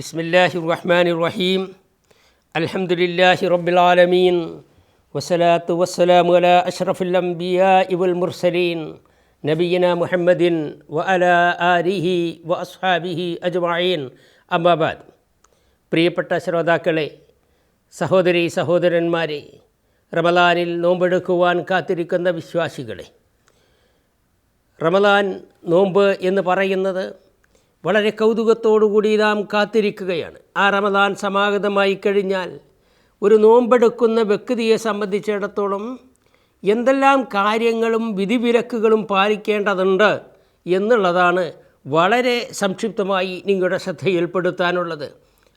ബിസ്മില്ലാഹി റഹ്മാൻ റഹീം അലഹമുല്ലാഹി റബ്ബിലാലമീൻ. വസ്സലാത്തു വസ്സലാമു അല അഷ്റഫുൽ അംബിയാ ഇവൽ മുർസലീൻ. നബീന മുഹമ്മദിൻ വ അല ആരിഹി വ അസ്ഹാബിഹി അജ്മായീൻ അമ്മാബാദ് പ്രിയപ്പെട്ട ശ്രോതാക്കളെ സഹോദരി സഹോദരന്മാരെ റമലാനിൽ നോമ്പെടുക്കുവാൻ കാത്തിരിക്കുന്ന വിശ്വാസികളെ റമലാൻ നോമ്പ് എന്ന് പറയുന്നത് വളരെ കൗതുകത്തോടുകൂടി നാം കാത്തിരിക്കുകയാണ്. ആ റമദാൻ സമാഗതമായി കഴിഞ്ഞാൽ ഒരു നോമ്പെടുക്കുന്ന വ്യക്തിയെ സംബന്ധിച്ചിടത്തോളം എന്തെല്ലാം കാര്യങ്ങളും വിധിവിലക്കുകളും പാലിക്കേണ്ടതുണ്ട് എന്നുള്ളതാണ് വളരെ സംക്ഷിപ്തമായി നിങ്ങളുടെ ശ്രദ്ധയിൽപ്പെടുത്താനുള്ളത്.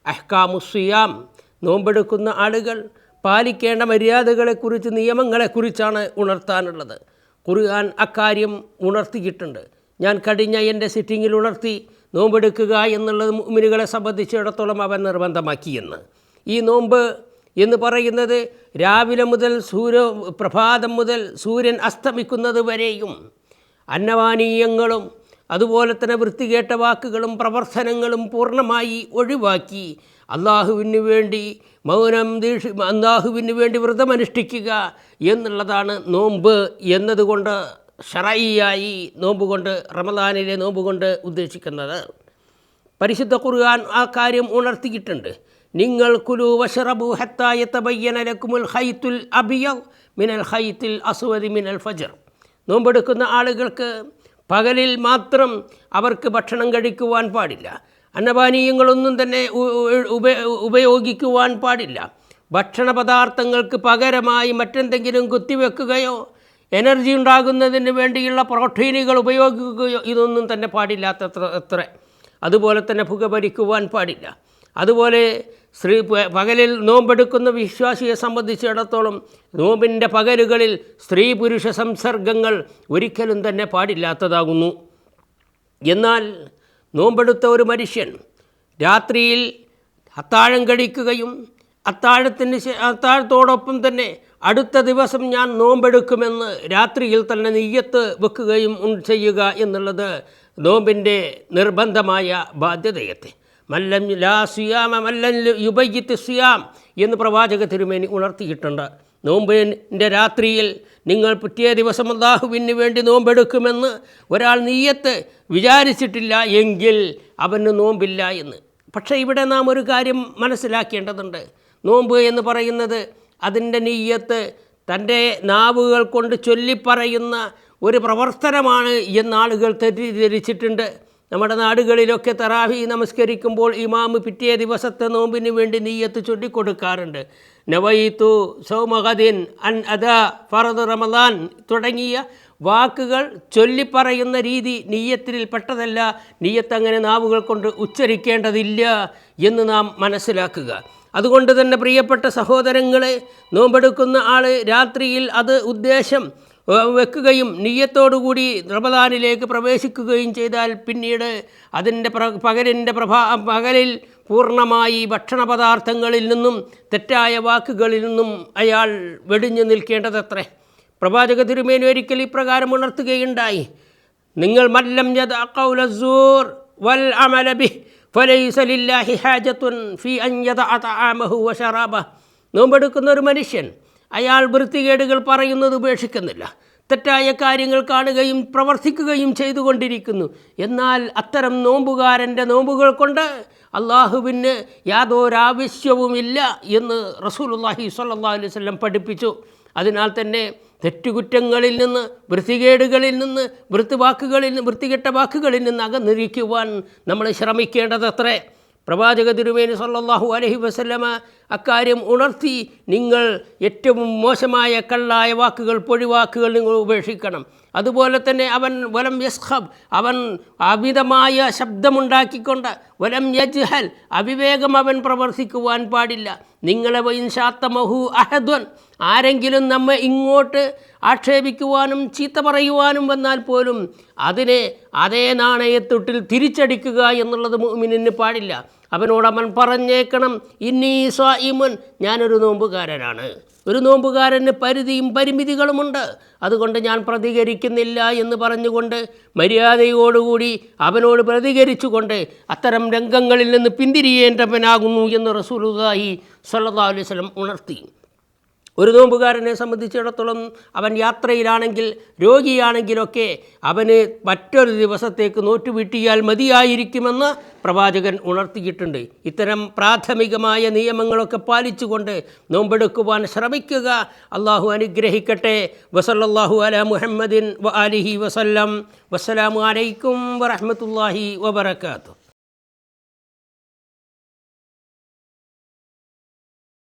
അഹ്കാമുസിയാം നോമ്പെടുക്കുന്ന ആളുകൾ പാലിക്കേണ്ട മര്യാദകളെക്കുറിച്ച് നിയമങ്ങളെക്കുറിച്ചാണ് ഉണർത്താനുള്ളത്. ഖുർആൻ അക്കാര്യം ഉണർത്തിയിട്ടുണ്ട്. ഞാൻ കഴിഞ്ഞ എന്റെ സിറ്റിങ്ങിൽ ഉണർത്തി നോമ്പെടുക്കുക എന്നുള്ളത് മുമിനുകളെ സംബന്ധിച്ചിടത്തോളം അവൻ നിർബന്ധമാക്കിയെന്ന്. ഈ നോമ്പ് എന്ന് പറയുന്നത് രാവിലെ മുതൽ സൂര്യ പ്രഭാതം മുതൽ സൂര്യൻ അസ്തമിക്കുന്നത് വരെയും അന്നപാനീയങ്ങളും അതുപോലെ തന്നെ വൃത്തികേട്ട വാക്കുകളും പ്രവർത്തനങ്ങളും പൂർണമായി ഒഴിവാക്കി അള്ളാഹുവിന് വേണ്ടി മൗനം ദീക്ഷ അള്ളാഹുവിന് വേണ്ടി വ്രതമനുഷ്ഠിക്കുക എന്നുള്ളതാണ് നോമ്പ് എന്നതുകൊണ്ട് ഷറയിയായി നോമ്പുകൊണ്ട് റമദാനിലെ നോമ്പുകൊണ്ട് ഉദ്ദേശിക്കുന്നത്. പരിശുദ്ധ ഖുർആൻ ആ കാര്യം ഉണർത്തിയിട്ടുണ്ട്. നിങ്ങൾ കുലു വഷറബു ഹത്തായത്ത ബയ്യനലക്കുമുൽ ഹൈത്തുൽ അബിയ മിനൽ ഹൈത്തിൽ അസുവതി മിനൽ ഫജർ. നോമ്പെടുക്കുന്ന ആളുകൾക്ക് പകലിൽ മാത്രം അവർക്ക് ഭക്ഷണം കഴിക്കുവാൻ പാടില്ല. അന്നപാനീയങ്ങളൊന്നും തന്നെ ഉപയോഗിക്കുവാൻ പാടില്ല. ഭക്ഷണ പദാർത്ഥങ്ങൾക്ക് പകരമായി മറ്റെന്തെങ്കിലും കുത്തിവെക്കുകയോ എനർജി ഉണ്ടാകുന്നതിന് വേണ്ടിയുള്ള പ്രോട്ടീനുകൾ ഉപയോഗിക്കുകയോ ഇതൊന്നും തന്നെ പാടില്ലാത്തത്ര അത്ര അതുപോലെ തന്നെ പുകപരിക്കുവാൻ പാടില്ല. അതുപോലെ സ്ത്രീ പകലിൽ നോമ്പെടുക്കുന്ന വിശ്വാസിയെ സംബന്ധിച്ചിടത്തോളം നോമ്പിന്റെ പകലുകളിൽ സ്ത്രീ പുരുഷ സംസർഗങ്ങൾ ഒരിക്കലും തന്നെ പാടില്ലാത്തതാകുന്നു. എന്നാൽ നോമ്പെടുത്ത ഒരു മനുഷ്യൻ രാത്രിയിൽ അത്താഴം കഴിക്കുകയും അത്താഴത്തിന് അത്താഴത്തോടൊപ്പം തന്നെ അടുത്ത ദിവസം ഞാൻ നോമ്പെടുക്കുമെന്ന് രാത്രിയിൽ തന്നെ നെയ്യത്ത് വെക്കുകയും ചെയ്യുക എന്നുള്ളത് നോമ്പിന്റെ നിർബന്ധമായ ബാധ്യതയത്തെ മല്ലം ലാ സുയാമ മല്ലൻ യുബയ്യത്ത് സുയാം എന്ന് പ്രവാചക തിരുമേനി ഉണർത്തിയിട്ടുണ്ട്. നോമ്പിന്റെ രാത്രിയിൽ നിങ്ങൾ പിറ്റേ ദിവസം അള്ളാഹുവിന് വേണ്ടി നോമ്പെടുക്കുമെന്ന് ഒരാൾ നീയത്ത് വിചാരിച്ചിട്ടില്ല എങ്കിൽ അവന് നോമ്പില്ല എന്ന്. പക്ഷേ ഇവിടെ നാം ഒരു കാര്യം മനസ്സിലാക്കേണ്ടതുണ്ട്. നോമ്പ് എന്ന് പറയുന്നത് അതിന്റെ നീയത്ത് തന്റെ നാവുകൾ കൊണ്ട് ചൊല്ലിപ്പറയുന്ന ഒരു പ്രവർത്തനമാണ് എന്നാളുകൾ തെറ്റിദ്ധരിച്ചിട്ടുണ്ട്. നമ്മുടെ നാടുകളിലൊക്കെ തറാവി നമസ്കരിക്കുമ്പോൾ ഇമാമ് പിറ്റേ ദിവസത്തെ നോമ്പിന് വേണ്ടി നീയത്ത് ചൊല്ലിക്കൊടുക്കാറുണ്ട്. നവയിത്തു സൗമഹദിൻ അൻ അദ ഫറദ് റമദാൻ തുടങ്ങിയ വാക്കുകൾ ചൊല്ലിപ്പറയുന്ന രീതി നീയത്തിൽ പെട്ടതല്ല. നീയത്ത് അങ്ങനെ നാവുകൾ കൊണ്ട് ഉച്ചരിക്കേണ്ടതില്ല എന്ന് നാം മനസ്സിലാക്കുക. അതുകൊണ്ട് തന്നെ പ്രിയപ്പെട്ട സഹോദരങ്ങളെ നോമ്പെടുക്കുന്ന ആൾ രാത്രിയിൽ അത് ഉദ്ദേശം വെക്കുകയും നീയത്തോടുകൂടി റമദാനിലേക്ക് പ്രവേശിക്കുകയും ചെയ്താൽ പിന്നീട് അതിന്റെ പ്ര പകലിന്റെ പ്രഭാ പകലിൽ പൂർണമായി ഭക്ഷണ പദാർത്ഥങ്ങളിൽ നിന്നും തെറ്റായ വാക്കുകളിൽ നിന്നും അയാൾ വെടിഞ്ഞു നിൽക്കേണ്ടതത്രേ. പ്രവാചക തിരുമേനി ഒരിക്കൽ ഇപ്രകാരം ഉണർത്തുകയുണ്ടായി. നിങ്ങൾ മല്ലം യദ അക്കൗലസൂർ വൽ അമലബി ഫലൈസ ലില്ലാഹി ഹാജത്തുൻ ഫി അൻ യദഅ തആമഹു വശറാബഹ് നോമ്പെടുക്കുന്ന ഒരു മനുഷ്യൻ അയാൾ വൃത്തികേടുകൾ പറയുന്നത് ഉപേക്ഷിക്കുന്നില്ല. തെറ്റായ കാര്യങ്ങൾ കാണുകയും പ്രവർത്തിക്കുകയും ചെയ്തുകൊണ്ടിരിക്കുന്നു. എന്നാൽ അത്തരം നോമ്പുകാരന്റെ നോമ്പുകൾ കൊണ്ട് അള്ളാഹുവിന് യാതൊരാവശ്യവുമില്ല എന്ന് റസൂലുള്ളാഹി അള്ളാഹി അലൈഹി വസല്ലം പഠിപ്പിച്ചു. അതിനാൽ തന്നെ തെറ്റുകുറ്റങ്ങളിൽ നിന്ന് വൃത്തികേടുകളിൽ നിന്ന് വൃത്തിവാക്കുകളിൽ നിന്ന് വൃത്തികെട്ട വാക്കുകളിൽ നിന്ന് അകന്നിരിക്കുവാൻ നമ്മൾ ശ്രമിക്കേണ്ടതത്രേ. പ്രവാചക തിരുമേനി സല്ലാഹു അലഹി വസല്ലമ അക്കാര്യം ഉണർത്തി നിങ്ങൾ ഏറ്റവും മോശമായ കള്ളായ വാക്കുകൾ പൊഴിവാക്കുകൾ നിങ്ങൾ ഉപേക്ഷിക്കണം. അതുപോലെ തന്നെ അവൻ വലം യസ്ഹബ് അവൻ അമിതമായ ശബ്ദമുണ്ടാക്കിക്കൊണ്ട് വലം യജ്ഹൽ അവിവേകം അവൻ പ്രവർത്തിക്കുവാൻ പാടില്ല. നിങ്ങളെ വൈൻഷാത്തമഹു അഹദ്വൻ ആരെങ്കിലും നമ്മെ ഇങ്ങോട്ട് ആക്ഷേപിക്കുവാനും ചീത്ത പറയുവാനും വന്നാൽ പോലും അതിനെ അതേ നാണയത്തൊട്ടിൽ തിരിച്ചടിക്കുക എന്നുള്ളത് മുഅ്മിനിന് പാടില്ല. അവനോട് അവൻ പറഞ്ഞേക്കണം ഇന്നീ സ്വായിമുൻ ഞാനൊരു നോമ്പുകാരനാണ്. ഒരു നോമ്പുകാരന് പരിധിയും പരിമിതികളുമുണ്ട്. അതുകൊണ്ട് ഞാൻ പ്രതികരിക്കുന്നില്ല എന്ന് പറഞ്ഞുകൊണ്ട് മര്യാദയോടുകൂടി അവനോട് പ്രതികരിച്ചുകൊണ്ട് അത്തരം രംഗങ്ങളിൽ നിന്ന് പിന്തിരിയേണ്ടവനാകുന്നു എന്ന് റസൂലുള്ളാഹി സല്ലാ അലൈവലം ഉണർത്തി. ഒരു നോമ്പുകാരനെ സംബന്ധിച്ചിടത്തോളം അവൻ യാത്രയിലാണെങ്കിൽ രോഗിയാണെങ്കിലൊക്കെ അവന് മറ്റൊരു ദിവസത്തേക്ക് നോറ്റുവീട്ടിയാൽ മതിയായിരിക്കുമെന്ന് പ്രവാചകൻ ഉണർത്തിയിട്ടുണ്ട്. ഇത്തരം പ്രാഥമികമായ നിയമങ്ങളൊക്കെ പാലിച്ചുകൊണ്ട് നോമ്പെടുക്കുവാൻ ശ്രമിക്കുക. അള്ളാഹു അനുഗ്രഹിക്കട്ടെ. വസല്ലല്ലാഹു അല മുഹമ്മദിൻ വ അലിഹി വസല്ലം. വസ്സലാമു അലൈക്കും വറഹ്മത്തുള്ളാഹി വബറകാതുഹു.